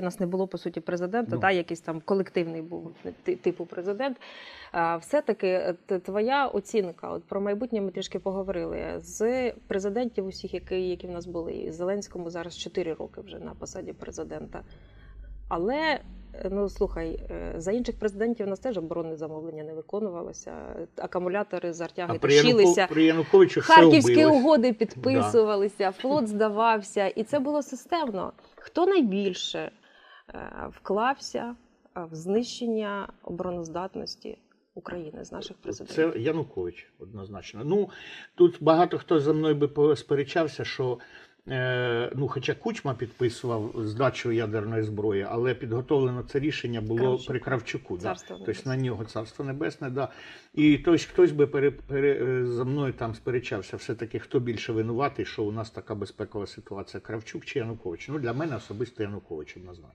У нас не було по суті президента, Ну. та якийсь там колективний був типу президент. Все-таки е, твоя оцінка от про майбутнє ми трішки поговорили з президентів усіх, які, які в нас були. І Зеленському зараз 4 роки вже на посаді президента. Але е, ну слухай, е, за інших президентів у нас теж оборонне замовлення не виконувалося. Акумулятори з А артяги тащилися. Харківські угоди підписувалися, флот здавався, і це було системно. Хто найбільше вклався е, в знищення обороноздатності України з наших президентів? Це Янукович, однозначно. Ну тут багато хто за мною би посперечався, що е, ну, хоча Кучма підписував здачу ядерної зброї, але підготовлено це рішення було Кравчук. при Кравчуку. Да. Тобто на нього царство небесне, да. І тобто, хтось би пере, пере, е, за мною там сперечався, все-таки хто більше винуватий, що у нас така безпекова ситуація, Кравчук чи Янукович. Ну для мене особисто Янукович однозначно.